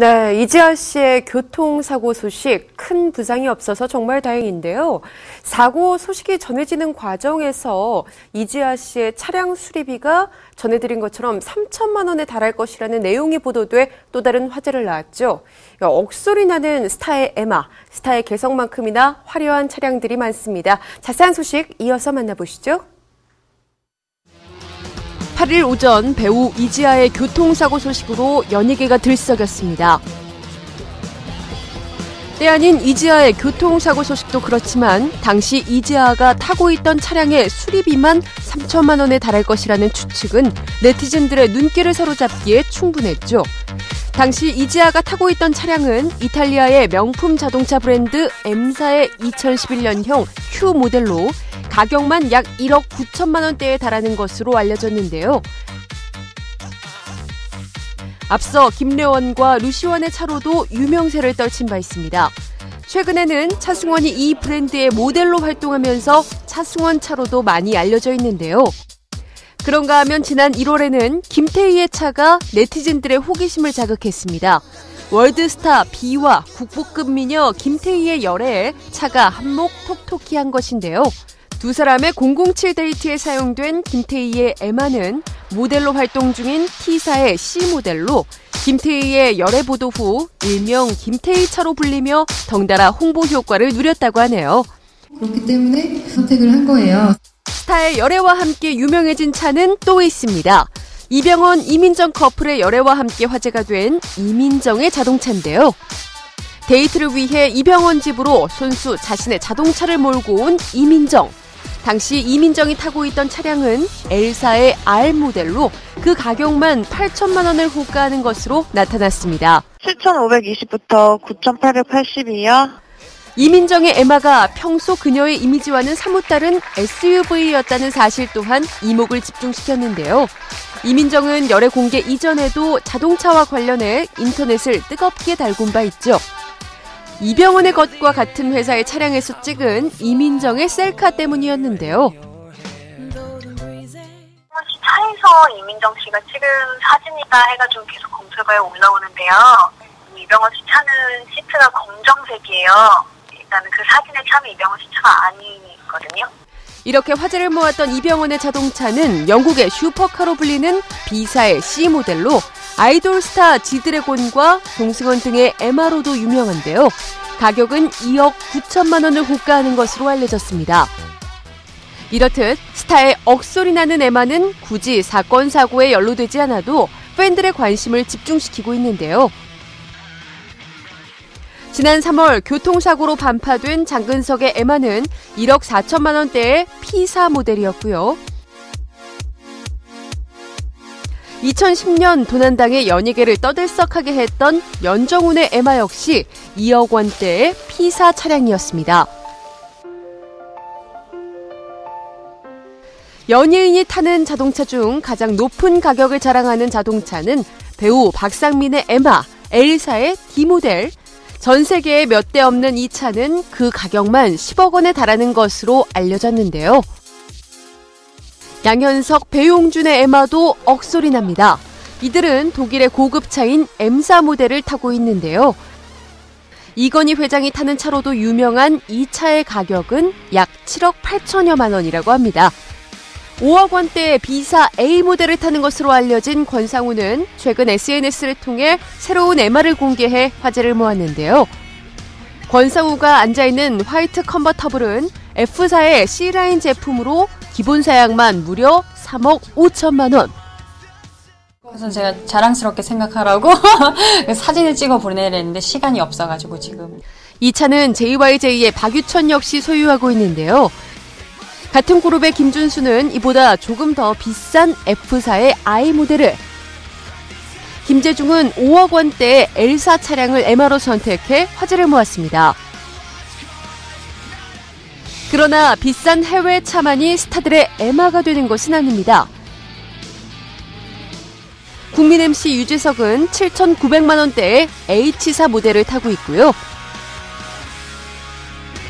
네, 이지아 씨의 교통사고 소식 큰 부상이 없어서 정말 다행인데요. 사고 소식이 전해지는 과정에서 이지아 씨의 차량 수리비가 전해드린 것처럼 3천만 원에 달할 것이라는 내용이 보도돼 또 다른 화제를 낳았죠. 억소리 나는 스타의 에마, 스타의 개성만큼이나 화려한 차량들이 많습니다. 자세한 소식 이어서 만나보시죠. 8일 오전 배우 이지아의 교통사고 소식으로 연예계가 들썩였습니다. 때 아닌 이지아의 교통사고 소식도 그렇지만 당시 이지아가 타고 있던 차량의 수리비만 3천만 원에 달할 것이라는 추측은 네티즌들의 눈길을 사로잡기에 충분했죠. 당시 이지아가 타고 있던 차량은 이탈리아의 명품 자동차 브랜드 M사의 2011년형 Q 모델로 가격만 약 1억 9천만 원대에 달하는 것으로 알려졌는데요. 앞서 김래원과 루시원의 차로도 유명세를 떨친 바 있습니다. 최근에는 차승원이 이 브랜드의 모델로 활동하면서 차승원 차로도 많이 알려져 있는데요. 그런가 하면 지난 1월에는 김태희의 차가 네티즌들의 호기심을 자극했습니다. 월드스타 B와 국보급 미녀 김태희의 열애에 차가 한몫 톡톡히 한 것인데요. 두 사람의 007 데이트에 사용된 김태희의 에마는 모델로 활동 중인 T사의 C 모델로 김태희의 열애 보도 후 일명 김태희 차로 불리며 덩달아 홍보 효과를 누렸다고 하네요. 그렇기 때문에 선택을 한 거예요. 스타의 열애와 함께 유명해진 차는 또 있습니다. 이병헌, 이민정 커플의 열애와 함께 화제가 된 이민정의 자동차인데요. 데이트를 위해 이병헌 집으로 손수 자신의 자동차를 몰고 온 이민정. 당시 이민정이 타고 있던 차량은 엘사의 R 모델로 그 가격만 8천만 원을 호가하는 것으로 나타났습니다. 7,520부터 9,880이요. 이민정의 에마가 평소 그녀의 이미지와는 사뭇 다른 SUV였다는 사실 또한 이목을 집중시켰는데요. 이민정은 열애 공개 이전에도 자동차와 관련해 인터넷을 뜨겁게 달군 바 있죠. 이병헌의 것과 같은 회사의 차량에서 찍은 이민정의 셀카 때문이었는데요. 차에서 이민정 씨가 찍은 사진이다 해가지고 계속 검색어에 올라오는데요. 이병헌 씨 차는 시트가 검정색이에요. 일단은 그 사진에 차는 이병헌 씨 차가 아니거든요. 이렇게 화제를 모았던 이병헌의 자동차는 영국의 슈퍼카로 불리는 B사의 C 모델로 아이돌 스타 지드래곤과 동승원 등의 에마로도 유명한데요. 가격은 2억 9천만 원을 호가하는 것으로 알려졌습니다. 이렇듯 스타의 억소리 나는 에마는 굳이 사건 사고에 연루되지 않아도 팬들의 관심을 집중시키고 있는데요. 지난 3월 교통사고로 반파된 장근석의 에마는 1억 4천만 원대의 P4 모델이었고요. 2010년 도난당의 연예계를 떠들썩하게 했던 연정훈의 에마 역시 2억 원대의 P4 차량이었습니다. 연예인이 타는 자동차 중 가장 높은 가격을 자랑하는 자동차는 배우 박상민의 에마, 엘사의 D모델, 전 세계에 몇 대 없는 이 차는 그 가격만 10억 원에 달하는 것으로 알려졌는데요. 양현석, 배용준의 에마도 억소리 납니다. 이들은 독일의 고급 차인 M사 모델을 타고 있는데요. 이건희 회장이 타는 차로도 유명한 이 차의 가격은 약 7억 8천여만 원이라고 합니다. 5억 원대의 비사 A 모델을 타는 것으로 알려진 권상우는 최근 SNS를 통해 새로운 MR을 공개해 화제를 모았는데요. 권상우가 앉아있는 화이트 컨버터블은 F사의 C라인 제품으로 기본 사양만 무려 3억 5천만 원. 그래서 제가 자랑스럽게 생각하라고 사진을 찍어 보내려는데 시간이 없어가지고 지금. 이 차는 JYJ의 박유천 역시 소유하고 있는데요. 같은 그룹의 김준수는 이보다 조금 더 비싼 F사의 I 모델을 김재중은 5억 원대의 L사 차량을 MR로 선택해 화제를 모았습니다. 그러나 비싼 해외 차만이 스타들의 에마가 되는 것은 아닙니다. 국민 MC 유재석은 7,900만 원대의 H사 모델을 타고 있고요.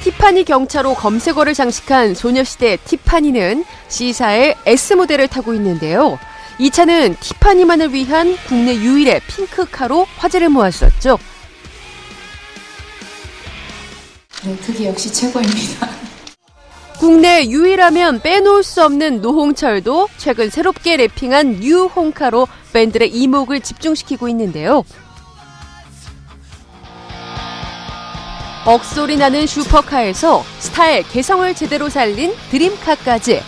티파니 경차로 검색어를 장식한 소녀시대 티파니는 C사의 S 모델을 타고 있는데요. 이 차는 티파니만을 위한 국내 유일의 핑크카로 화제를 모았었죠. 네, 그게 역시 최고입니다. 국내 유일하면 빼놓을 수 없는 노홍철도 최근 새롭게 래핑한 뉴홍카로 팬들의 이목을 집중시키고 있는데요. 억소리 나는 슈퍼카에서 스타일 개성을 제대로 살린 드림카까지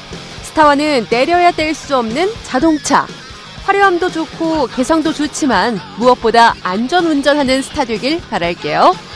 스타와는 내려야 뗄 수 없는 자동차. 화려함도 좋고 개성도 좋지만 무엇보다 안전 운전하는 스타 되길 바랄게요.